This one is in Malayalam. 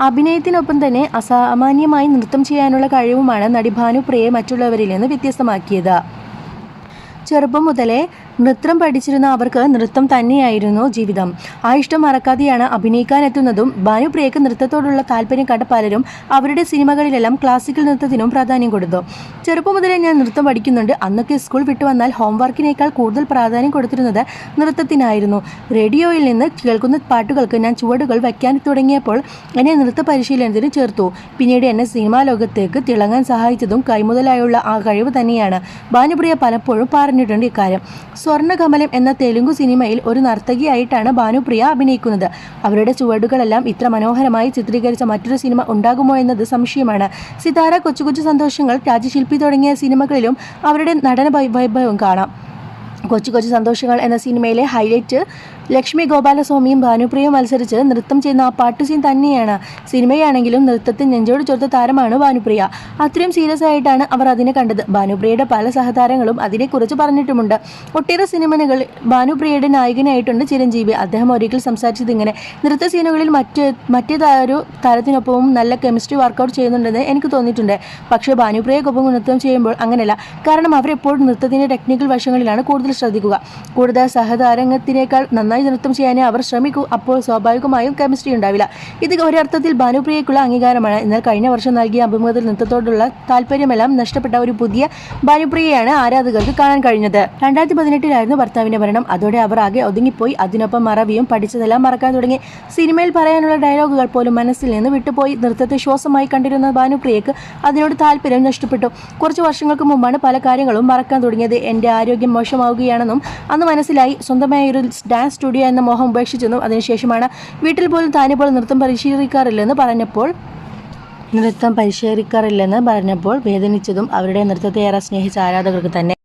അഭിനയത്തിനൊപ്പം തന്നെ അസാമാന്യമായി നൃത്തം ചെയ്യാനുള്ള കഴിവുമാണ് നടി ഭാനുപ്രിയയെ മറ്റുള്ളവരിൽ നിന്ന് വ്യത്യസ്തമാക്കിയത്. ചെറുപ്പം മുതലേ നൃത്തം പഠിച്ചിരുന്ന അവർക്ക് നൃത്തം തന്നെയായിരുന്നു ജീവിതം. ആ ഇഷ്ടം മറക്കാതെയാണ് അഭിനയിക്കാനെത്തുന്നതും ഭാനുപ്രിയക്ക് നൃത്തത്തോടുള്ള താല്പര്യം കണ്ട പലരും അവരുടെ സിനിമകളിലെല്ലാം ക്ലാസിക്കൽ നൃത്തത്തിനും പ്രാധാന്യം കൊടുത്തു. ചെറുപ്പം മുതലേ ഞാൻ നൃത്തം പഠിക്കുന്നുണ്ട്. അന്നൊക്കെ സ്കൂൾ വിട്ടു വന്നാൽ ഹോംവർക്കിനേക്കാൾ കൂടുതൽ പ്രാധാന്യം കൊടുത്തിരുന്നത് നൃത്തത്തിനായിരുന്നു. റേഡിയോയിൽ നിന്ന് കേൾക്കുന്ന പാട്ടുകൾക്ക് ഞാൻ ചുവടുകൾ വയ്ക്കാൻ തുടങ്ങിയപ്പോൾ എന്നെ നൃത്ത പരിശീലനത്തിന് ചേർത്തു. പിന്നീട് എന്നെ സിനിമാ ലോകത്തേക്ക് തിളങ്ങാൻ സഹായിച്ചതും കൈമുതലായുള്ള ആ കഴിവ് തന്നെയാണ്. ഭാനുപ്രിയ പലപ്പോഴും പറഞ്ഞിട്ടുണ്ട് ഇക്കാര്യം. സ്വർണകമലം എന്ന തെലുങ്കു സിനിമയിൽ ഒരു നർത്തകിയായിട്ടാണ് ഭാനുപ്രിയ അഭിനയിക്കുന്നത്. അവരുടെ ചുവടുകളെല്ലാം ഇത്ര മനോഹരമായി ചിത്രീകരിച്ച മറ്റൊരു സിനിമ ഉണ്ടാകുമോ എന്നത് സംശയമാണ്. സിതാര കൊച്ചു കൊച്ചു സന്തോഷങ്ങൾ രാജശില്പി തുടങ്ങിയ സിനിമകളിലും അവരുടെ നടന വൈഭവം കാണാം. കൊച്ചു കൊച്ചു സന്തോഷങ്ങൾ എന്ന സിനിമയിലെ ഹൈലൈറ്റ് ലക്ഷ്മി ഗോപാലസ്വാമിയും ഭാനുപ്രിയയും മത്സരിച്ച് നൃത്തം ചെയ്യുന്ന ആ പാട്ട് സീൻ തന്നെയാണ്. സിനിമയാണെങ്കിലും നൃത്തത്തിൽ നെഞ്ചോട് ചേർത്ത താരമാണ് ഭാനുപ്രിയ. അത്രയും സീരിയസ് ആയിട്ടാണ് അവർ അതിനെ കണ്ടത്. ഭാനുപ്രിയയുടെ പല സഹതാരങ്ങളും അതിനെക്കുറിച്ച് പറഞ്ഞിട്ടുമുണ്ട്. ഒട്ടേറെ സിനിമകൾ ഭാനുപ്രിയയുടെ നായകനായിട്ടുണ്ട് ചിരഞ്ജീവി. അദ്ദേഹം ഒരിക്കൽ സംസാരിച്ചത് ഇങ്ങനെ നൃത്ത സീനുകളിൽ മറ്റ് മറ്റേ താ- ഒരു താരത്തിനൊപ്പവും നല്ല കെമിസ്ട്രി വർക്കൗട്ട് ചെയ്യുന്നുണ്ടെന്ന് എനിക്ക് തോന്നിയിട്ടുണ്ട്. പക്ഷേ ഭാനുപ്രിയക്കൊപ്പം നൃത്തം ചെയ്യുമ്പോൾ അങ്ങനെയല്ല. കാരണം അവരെപ്പോഴും നൃത്തത്തിന്റെ ടെക്നിക്കൽ വശങ്ങളിലാണ് കൂടുതൽ ശ്രദ്ധിക്കുക. കൂടുതൽ സഹതാരംഗത്തിനേക്കാൾ നന്നായി നൃത്തം ചെയ്യാനേ അവർ ശ്രമിക്കൂ. അപ്പോൾ സ്വാഭാവികമായും കെമിസ്ട്രി ഉണ്ടാവില്ല. ഇത് ഒരർത്ഥത്തിൽ ഭാനുപ്രിയയ്ക്കുള്ള അംഗീകാരമാണ്. എന്നാൽ കഴിഞ്ഞ വർഷം നൽകിയ അഭിമുഖത്തിൽ നൃത്തത്തോടുള്ള താല്പര്യമെല്ലാം നഷ്ടപ്പെട്ട ഒരു പുതിയ ഭാനുപ്രിയയാണ് ആരാധകർക്ക് കാണാൻ കഴിഞ്ഞത്. രണ്ടായിരത്തി പതിനെട്ടിലായിരുന്നു ഭർത്താവിന്റെ മരണം. അതോടെ അവർ ആകെ ഒതുങ്ങിപ്പോയി. അതിനൊപ്പം മറവിയും പഠിച്ചതെല്ലാം മറക്കാൻ തുടങ്ങി. സിനിമയിൽ പറയാനുള്ള ഡയലോഗുകൾ പോലും മനസ്സിൽ നിന്ന് വിട്ടുപോയി. നൃത്തത്തെ ശ്വാസമായി കണ്ടിരുന്ന ഭാനുപ്രിയക്ക് അതിനോട് താല്പര്യം നഷ്ടപ്പെട്ടു. കുറച്ച് വർഷങ്ങൾക്ക് മുമ്പാണ് പല കാര്യങ്ങളും മറക്കാൻ തുടങ്ങിയത്. എന്റെ ആരോഗ്യം മോശമാവുകയാണെന്നും അന്ന് മനസ്സിലായി സ്വന്തമായ ഒരു ഡാൻസ് സ്റ്റുഡിയോ എന്ന മോഹം ഉപേക്ഷിച്ചെന്നും അതിനുശേഷമാണ് വീട്ടിൽ പോലും താനിപ്പോൾ നൃത്തം പരിശീലിക്കാറില്ലെന്ന് പറഞ്ഞപ്പോൾ നൃത്തം പരിശീലിക്കാറില്ലെന്ന് പറഞ്ഞപ്പോൾ വേദനിച്ചതും അവരുടെ നൃത്തത്തെ ഏറെ സ്നേഹിച്ച ആരാധകർക്ക് തന്നെ.